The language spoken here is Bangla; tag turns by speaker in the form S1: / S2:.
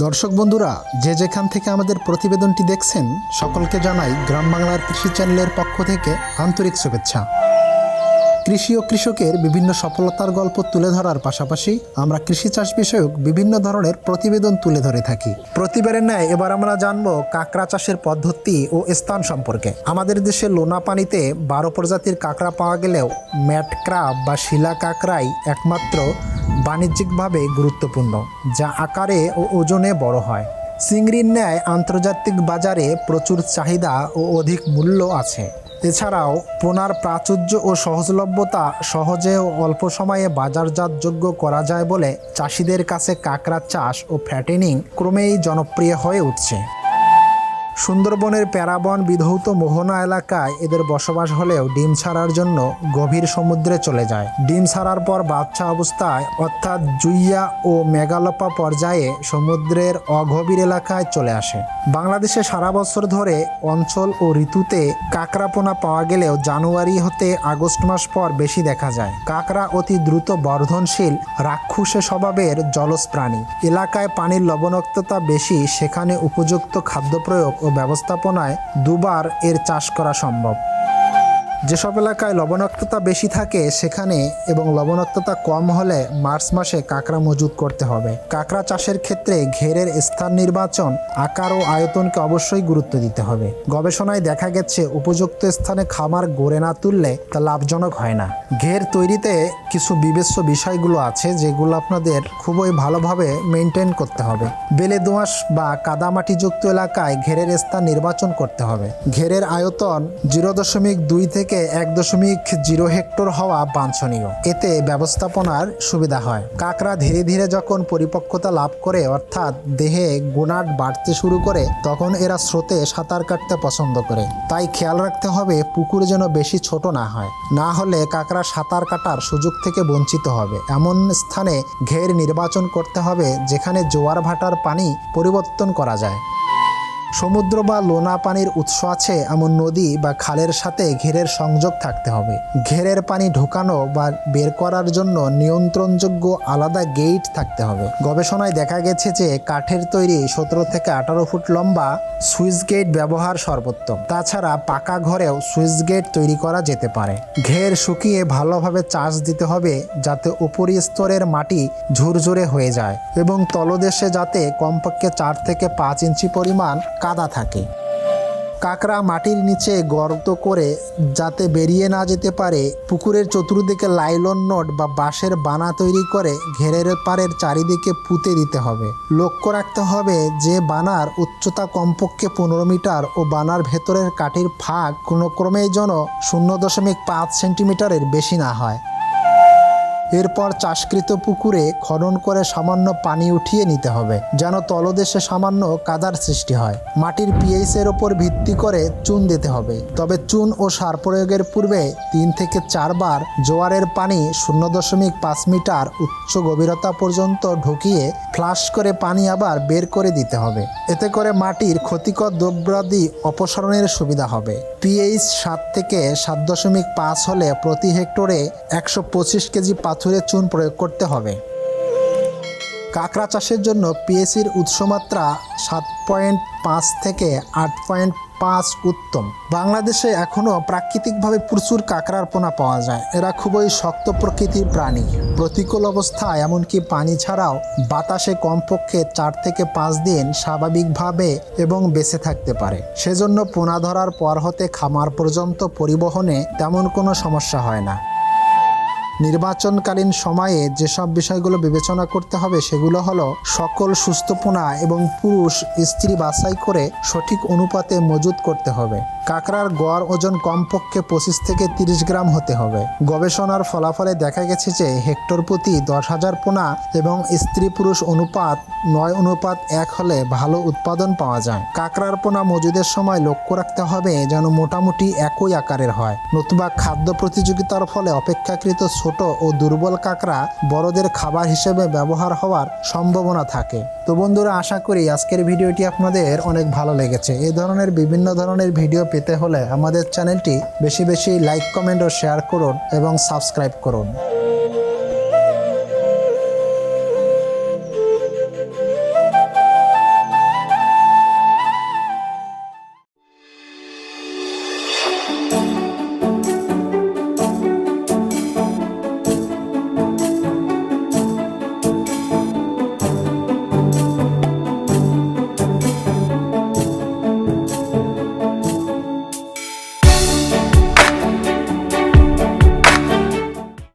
S1: দর্শক বন্ধুরা, যে যেখান থেকে আমাদের প্রতিবেদনটি দেখছেন, সকলকে জানাই গ্রাম বাংলার কৃষি চ্যানেলের পক্ষ থেকে আন্তরিক শুভেচ্ছা। কৃষি ও কৃষকের বিভিন্ন সফলতার গল্প তুলে ধরার পাশাপাশি আমরা কৃষি চাষ বিষয়ক বিভিন্ন ধরনের প্রতিবেদন তুলে ধরে থাকি। প্রতিবারের ন্যায় এবার আমরা জানব কাঁকড়া চাষের পদ্ধতি ও স্থান সম্পর্কে। আমাদের দেশে লোনা পানিতে বারো প্রজাতির কাঁকড়া পাওয়া গেলেও ম্যাট ক্রাব বা শিলা কাঁকড়াই একমাত্র বাণিজ্যিকভাবে গুরুত্বপূর্ণ, যা আকারে ও ওজনে বড় হয়। চিংড়ির ন্যায় আন্তর্জাতিক বাজারে প্রচুর চাহিদা ও অধিক মূল্য আছে। এছাড়াও পোনার প্রাচুর্য ও সহজলভ্যতা সহজে ও অল্প সময়ে বাজারজাতযোগ্য করা যায় বলে চাষিদের কাছে কাঁকড়া চাষ ও ফ্যাটেনিং ক্রমেই জনপ্রিয় হয়ে উঠছে। সুন্দরবনের প্যারাবন বিধৌত মোহনা এলাকায় এদের বসবাস হলেও ডিম ছাড়ার জন্য গভীর সমুদ্রে চলে যায়। ডিম ছাড়ার পর বাচ্চা অবস্থায়, অর্থাৎ জুইয়া ও মেগালোপা পর্যায়ে সমুদ্রের অগভীর এলাকায় চলে আসে। বাংলাদেশে সারা বছর ধরে অঞ্চল ও ঋতুতে কাঁকড়া পোনা পাওয়া গেলেও জানুয়ারি হতে আগস্ট মাস পর বেশি দেখা যায়। কাঁকড়া অতি দ্রুত বর্ধনশীল, রাক্ষুসে স্বভাবের জলজ প্রাণী। এলাকায় পানির লবণাক্ততা বেশি, সেখানে উপযুক্ত খাদ্য প্রয়োগ ও ব্যবস্থাপনায় দুবার এর চাষ করা সম্ভব। যেসব এলাকায় লবণাক্ততা বেশি থাকে সেখানে এবং লবণাক্ততা কম হলে মার্চ মাসে কাঁকড়া মজুত করতে হবে। কাঁকড়া চাষের ক্ষেত্রে ঘেরের স্থান নির্বাচন, আকার ও আয়তনকে অবশ্যই গুরুত্ব দিতে হবে। গবেষণায় দেখা গেছে, উপযুক্ত স্থানে খামার গড়ে না তুললে তা লাভজনক হয় না। ঘের তৈরিতে কিছু বিবেচ্য বিষয়গুলো আছে যেগুলো আপনাদের খুবই ভালোভাবে মেনটেন করতে হবে। বেলে দোঁয়াশ বা কাদামাটিযুক্ত এলাকায় ঘেরের স্থান নির্বাচন করতে হবে। ঘেরের আয়তন জিরো দশমিক দুই থেকে এক দশমিক জিরো হেক্টর হওয়া বাঞ্ছনীয়। এতে ব্যবস্থাপনার সুবিধা হয়। কাঁকড়া ধীরে ধীরে যখন পরিপক্কতা লাভ করে, অর্থাৎ দেহে গুণাট বাড়তে শুরু করে, তখন এরা স্রোতে সাঁতার কাটতে পছন্দ করে। তাই খেয়াল রাখতে হবে, পুকুর যেন বেশি ছোট না হয়। না হলে কাঁকড়া সাঁতার কাটার সুযোগ থেকে বঞ্চিত হবে। এমন স্থানে ঘের নির্বাচন করতে হবে, যেখানে জোয়ার ভাটার পানি পরিবর্তন করা যায়। সমুদ্র বা লোনা পানির উৎস আছে, এমন নদী বা খালের সাথে ঘেরের সংযোগ থাকতে হবে। ঘেরের পানি ঢোকানো বা বের করার জন্য নিয়ন্ত্রণযোগ্য আলাদা গেট থাকতে হবে। গবেষণায় দেখা গেছে যে কাঠের তৈরি সতেরো থেকে আঠারো ফুট লম্বা সুইচ গেট ব্যবহার সর্বোত্তম। তাছাড়া পাকা ঘরেও সুইচ গেট তৈরি করা যেতে পারে। ঘের শুকিয়ে ভালোভাবে চাষ দিতে হবে যাতে উপরি স্তরের মাটি ঝুরঝুরে হয়ে যায় এবং তলদেশে যাতে কমপক্ষে চার থেকে পাঁচ ইঞ্চি পরিমাণ কাদা থাকে। কাঁকড়া মাটির নিচে গর্ত করে যাতে বেরিয়ে না যেতে পারে, পুকুরের চতুর্দিকে লাইলন নোট বা বাঁশের বানা তৈরি করে ঘেরের পাড়ের চারিদিকে পুঁতে দিতে হবে। লক্ষ্য রাখতে হবে যে বানার উচ্চতা কমপক্ষে পনেরো মিটার ও বানার ভেতরের কাঠির ফাঁক কোনো ক্রমেই যেন শূন্য দশমিক পাঁচ সেন্টিমিটারের বেশি না হয়। এরপর চাষকৃত পুকুরে খনন করে সামান্য পানি উঠিয়ে নিতে হবে, যেন তলদেশে সামান্য কাদার সৃষ্টি হয়। মাটির পিএইচ এর ওপর ভিত্তি করে চুন দিতে হবে। তবে চুন ও সার প্রয়োগের পূর্বে তিন থেকে চারবার জোয়ারের পানি শূন্য দশমিক পাঁচ মিটার উচ্চ গভীরতা পর্যন্ত ঢুকিয়ে ফ্লাশ করে পানি আবার বের করে দিতে হবে। এতে করে মাটির ক্ষতিকর দ্রব্যাদি অপসারণের সুবিধা হবে। পিএইচ সাত থেকে সাত দশমিক পাঁচ হলে প্রতি হেক্টরে একশো পঁচিশ কেজি পাথুরে চুন প্রয়োগ করতে হবে। কাঁকড়া চাষের জন্য পিএসির উৎসমাত্রা সাত পয়েন্ট পাঁচ থেকে আট পয়েন্ট পাঁচ উত্তম। বাংলাদেশে এখনও প্রাকৃতিকভাবে প্রচুর কাঁকড়ার পোনা পাওয়া যায়। এরা খুবই শক্ত প্রকৃতির প্রাণী। প্রতিকূল অবস্থায় এমনকি পানি ছাড়াও বাতাসে কমপক্ষে চার থেকে পাঁচ দিন স্বাভাবিকভাবে এবং বেঁচে থাকতে পারে। সেজন্য পোনা ধরার পর হতে খামার পর্যন্ত পরিবহনে তেমন কোনো সমস্যা হয় না। নির্বাচনকালীন সময়ে যেসব বিষয়গুলো বিবেচনা করতে হবে সেগুলো হলো সকল সুস্থ পোনা এবং পুরুষ স্ত্রী বাছাই করে সঠিক অনুপাতে মজুত করতে হবে। কাঁকড়ার গড় ওজন কমপক্ষে পঁচিশ থেকে তিরিশ গ্রাম হতে হবে। গবেষণার ফলাফলে দেখা গেছে যে হেক্টর প্রতি দশ হাজার পোনা এবং স্ত্রী পুরুষ অনুপাত নয় অনুপাত এক হলে ভালো উৎপাদন পাওয়া যায়। কাঁকড়ার পোনা মজুদের সময় লক্ষ্য রাখতে হবে যেন মোটামুটি একই আকারের হয়। নতুবা খাদ্য প্রতিযোগিতার ফলে অপেক্ষাকৃত ছোট ও দুর্বল কাঁকড়া বড়দের খাবার হিসেবে ব্যবহার হওয়ার সম্ভাবনা থাকে। তো বন্ধুরা, আশা করি আজকের ভিডিওটি আপনাদের অনেক ভালো লেগেছে। এ ধরনের বিভিন্ন ধরনের ভিডিও পেতে হলে আমাদের চ্যানেলটি বেশি বেশি লাইক, কমেন্ট ও শেয়ার করুন এবং সাবস্ক্রাইব করুন।